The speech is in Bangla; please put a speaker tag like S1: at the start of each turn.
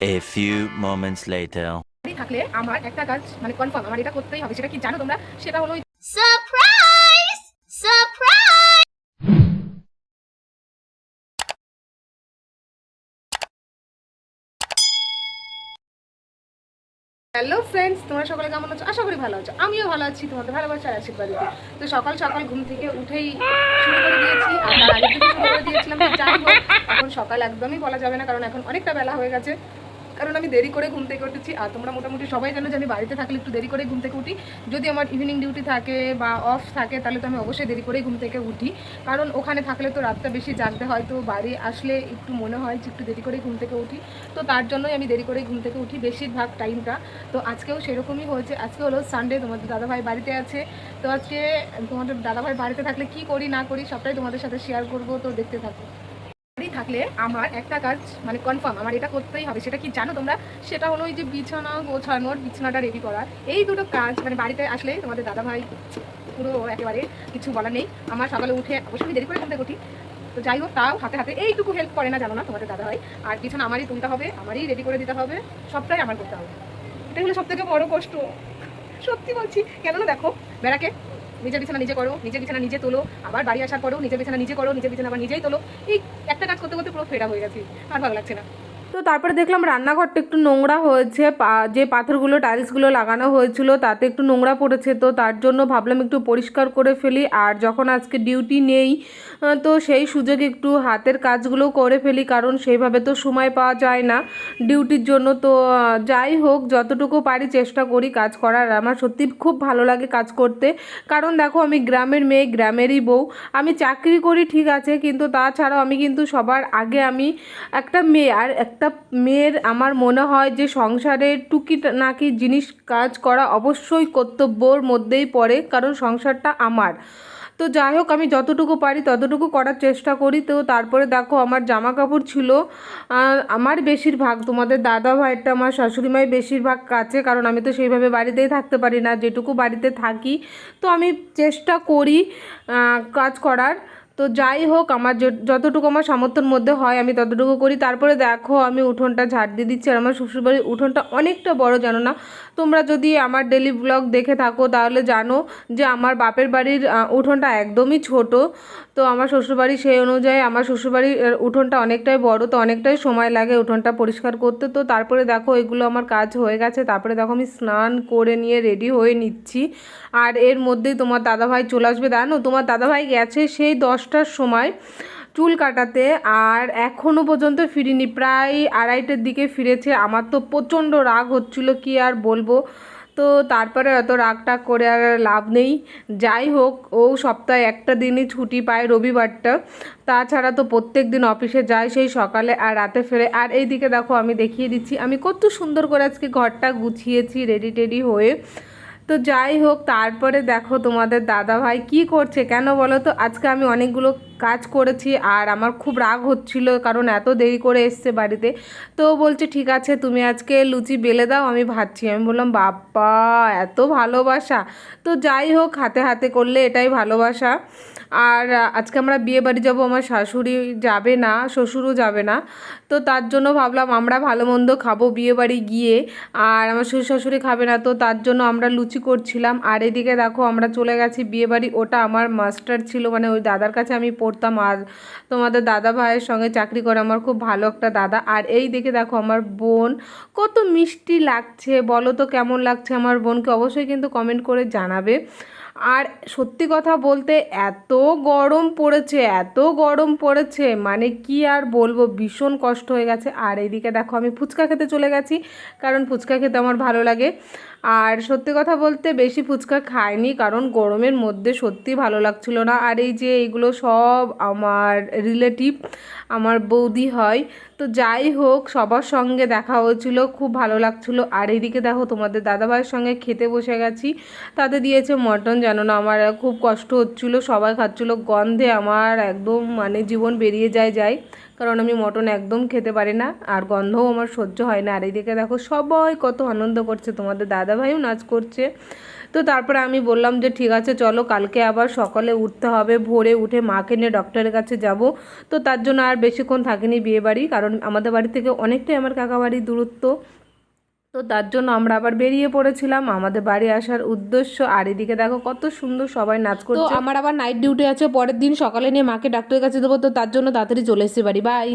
S1: A few moments later.
S2: থাকলে আমার একটা কাজ মানে কনফার্ম আমার এটা করতেই হবে সেটা কি জানো তোমরা সেটা হলো ওই
S3: Surprise! Surprise!
S2: হ্যালো ফ্রেন্ডস তোমরা সকলে কেমন আছো আশা করি ভালো আছো আমিও ভালো আছি তোমাদের ভালোবাসার আশীর্বাদ তো সকাল সকাল ঘুম থেকে উঠেই শুরু করে দিয়েছি আর তার আগে থেকে শুরু করে দিয়েছিলাম তো যাই হোক এখন সকাল একদমই বলা যাবে না কারণ এখন অনেকটা বেলা হয়ে গেছে কারণ আমি দেরি করে ঘুম থেকে উঠেছি আর তোমরা মোটামুটি সবাই জানো যে আমি বাড়িতে থাকলে একটু দেরি করে ঘুম থেকে উঠি। যদি আমার ইভিনিং ডিউটি থাকে বা অফ থাকে, তাহলে তো আমি অবশ্যই দেরি করেই ঘুম থেকে উঠি। কারণ ওখানে থাকলে তো রাতটা বেশি জাগতে হয় তো বাড়ি আসলে একটু মনে হয় যে একটু দেরি করেই ঘুম থেকে উঠি। তো তার জন্যই আমি দেরি করেই ঘুম থেকে উঠি বেশিরভাগ টাইমটা। তো আজকেও সেরকমই হয়েছে। আজকে হলো সানডে তোমাদের দাদাভাই বাড়িতে আছে। তো আজকে তোমাদের দাদাভাই বাড়িতে থাকলে কি করি, না করি, সবটাই তোমাদের সাথে শেয়ার করব, তো দেখতে থাকো। থাকলে আমার একটা কাজ মানে কনফার্ম আমার এটা করতেই হবে। সেটা কি জানো তোমরা? সেটা হলো ওই যে বিছানা গোছানোর, বিছানাটা রেডি করা এই দুটো কাজ মানে বাড়িতে আসলে তোমাদের দাদাভাই পুরো একেবারে কিছু বলা নেই। আমার সকালে উঠে অবশ্যই দেরি করে ঘুম থেকে উঠি তো যাই হোক, তাও হাতে হাতে এইটুকু হেল্প করে না, জানো না, তোমাদের দাদা ভাই আর বিছানা আমারই তুলতে হবে, আমারই রেডি করে দিতে হবে, সবটাই আমার করতে হবে। এটাই হলো সব থেকে বড় কষ্ট। সত্যি বলছি, কেননা দেখো, বেড়াকে নিজের বিছানা নিজে করো, নিজের বিছানা নিজে তোলো, আবার বাড়ি আসার পরেও নিজের বিছানা নিজে করো, নিজের বিছানা আবার নিজেই তোলো। এই একটা কাজ করতে করতে পুরো ফেরা হয়ে গেছি, আর ভালো লাগছে না।
S4: তো তারপরে দেখলাম রান্নাঘরটা একটু নোংরা হয়েছে যে পাথরগুলো, টাইলসগুলো লাগানো হয়েছিল তাতে একটু নোংরা পড়েছে, তো তার জন্য ভাবলাম একটু পরিষ্কার করে ফেলি। আর যখন আজকে ডিউটি নেই তো সেই সুযোগে একটু হাতের কাজগুলো করে ফেলি, কারণ সেইভাবে তো সময় পাওয়া যায় না ডিউটির জন্য। তো যাই হোক, যতটুকু পারি চেষ্টা করি কাজ করার। আমার সত্যি খুব ভালো লাগে কাজ করতে। কারণ দেখো, আমি গ্রামের মেয়ে, গ্রামেরই বউ। আমি চাকরি করি, ঠিক আছে, কিন্তু তাছাড়াও আমি কিন্তু সবার আগে আমি একটা মেয়ে। আর একটা মেয়ের আমার মনে হয় যে সংসারের টুকি নাকি জিনিস কাজ করা অবশ্যই কর্তব্যর মধ্যেই পড়ে, কারণ সংসারটা আমার। তো যাই হোক, আমি যতটুকু পারি ততটুকু করার চেষ্টা করি। তো তারপরে দেখো, আমার জামা কাপড় ছিল আমার বেশিরভাগ, তোমাদের দাদা ভাইয়েরটা আমার শাশুড়ি মায়ের বেশিরভাগ কাছে কারণ আমি তো সেইভাবে বাড়িতেই থাকতে পারি না, যেটুকু বাড়িতে থাকি। তো আমি চেষ্টা করি কাজ করার। তো যাই হোক, আমার যতটুকু আমার সামর্থ্যের মধ্যে হয়, আমি ততটুকু করি। তারপরে দেখো, আমি উঠোনটা ঝাড় দিয়ে দিচ্ছি, আর আমার শ্বশুরবাড়ির উঠোনটা অনেকটা বড় জানো না। তোমরা যদি আমার ডেলি ব্লগ দেখে থাকো, তাহলে জানো যে আমার বাপের বাড়ির উঠোনটা একদমই ছোট। তো আমার শ্বশুরবাড়ি সেই অনুযায়ী আমার শ্বশুরবাড়ির উঠোনটা অনেকটাই বড়, তো অনেকটাই সময় লাগে উঠোনটা পরিষ্কার করতে। তো তারপরে দেখো, এগুলো আমার কাজ হয়ে গেছে। তারপরে দেখো, আমি স্নান করে নিয়ে রেডি হয়ে নিচ্ছি। আর এর মধ্যেই তোমার দাদাভাই চলে আসবে। জানো, তোমার দাদাভাই গেছে সেই দশটার সময় চুল কাটাতে আর এখনও পর্যন্ত ফিরিনি। প্রায় আড়াইটের দিকে ফিরেছে। আমার তো প্রচণ্ড রাগ হচ্ছিল, কি আর বলব? তো তারপরে অত রাগ টাগ করে আর লাভ নেই। যাই হোক, ও সপ্তাহে একটা দিনই ছুটি পায় রবিবারটা। তাছাড়া তো প্রত্যেক দিন অফিসে যায় সেই সকালে আর রাতে ফেরে। আর এইদিকে দেখো, আমি দেখিয়ে দিচ্ছি, আমি কত সুন্দর করে আজকে ঘরটা গুছিয়েছি রেডি টেডি হয়ে। তো যাই হোক, তারপরে দেখো তোমাদের দাদা ভাই কী করছে। কেন বলো তো, আজকে আমি অনেকগুলো কাজ করেছি আর আমার খুব রাগ হচ্ছিল কারণ এত দেরি করে এসছে বাড়িতে। তো বলছে, ঠিক আছে, তুমি আজকে লুচি বেলে দাও, আমি ভাবছি আমি বললাম, বাপ্পা, এত ভালোবাসা। তো যাই হোক, হাতে হাতে করলে এটাই ভালোবাসা। আর আজকে আমরা বিয়ে বাড়ি যাব, আমার শাশুড়ি যাবে না, শ্বশুরও যাবে না। তো তার জন্য ভাবলাম, আমরা ভালো মন্দ খাব বিয়ে বাড়ি গিয়ে। আর আমার শ্বশুর শাশুড়ি খাবে না, তো তার জন্য আমরা লুচি করছিলাম। আর এদিকে দেখো, আমরা চলে গেছি বিয়ে বাড়ি। ওটা আমার মাস্টার ছিল মানে ওই দাদার কাছে আমি পড়তাম আর তোমাদের দাদা ভাইয়ের সঙ্গে চাকরি করে আমার খুব ভালো একটা দাদা। আর এই দেখে দেখো আমার বোন, কত মিষ্টি লাগছে, বলো তো কেমন লাগছে আমার বোনকে অবশ্যই কিন্তু কমেন্ট করে জানাবে। আর সত্যি কথা বলতে এত গরম পড়েছে, এত গরম পড়েছে মানে কি আর বলব, ভীষণ কষ্ট হয়ে গেছে। আর এইদিকে দেখো আমি ফুচকা খেতে চলে গেছি, কারণ ফুচকা খেতে আমার ভালো লাগে। আর সত্যি কথা বলতে বেশি ফুচকা খাইনি, কারণ গরমের মধ্যে সত্যি ভালো লাগছিল না। আর এই যে এইগুলো সব আমার রিলেটিভ আমার বৌদি হয় তো যাই হোক, সবার সঙ্গে দেখা হয়েছিল, খুব ভালো লাগছিল। আর এদিকে দেখো, তোমাদের দাদাভাইয়ের সঙ্গে খেতে বসে গেছি। তাতে দিয়েছে মটন জানো না আমার খুব কষ্ট হচ্ছিল। সবাই খাচ্ছিল, গন্ধে আমার একদম মানে জীবন বেরিয়ে যায় যায়। কারণ আমি মটন একদম খেতে পারি না, আর গন্ধও আমার সহ্য হয় না। আর এইদিকে দেখো সবাই কত আনন্দ করছে, তোমাদের দাদাভাইও নাচ করছে। তো তারপরে আমি বললাম যে, ঠিক আছে, চলো কালকে আবার সকালে উঠতে হবে, ভোরে উঠে মাকে নিয়ে ডক্টরের কাছে যাব। তো তার জন্য আর বেশিক্ষণ থাকিনি বিয়ে বাড়ি কারণ কারণ আমাদের বাড়ি থেকে অনেকটাই আমার কাকা বাড়ির দূরত্ব। তো তার জন্য আমরা আবার বেরিয়ে পড়েছিলাম। আমাদের বাড়ি আসার উদ্দেশ্য আর এদিকে দেখো কত সুন্দর সবাই নাচ করছে। আমার আবার নাইট ডিউটি আছে পরের দিন সকালে নিয়ে মাকে ডাক্তারের কাছে দেবো তো তার জন্য তাড়াতাড়ি চলে এসেছি বাড়ি। বাই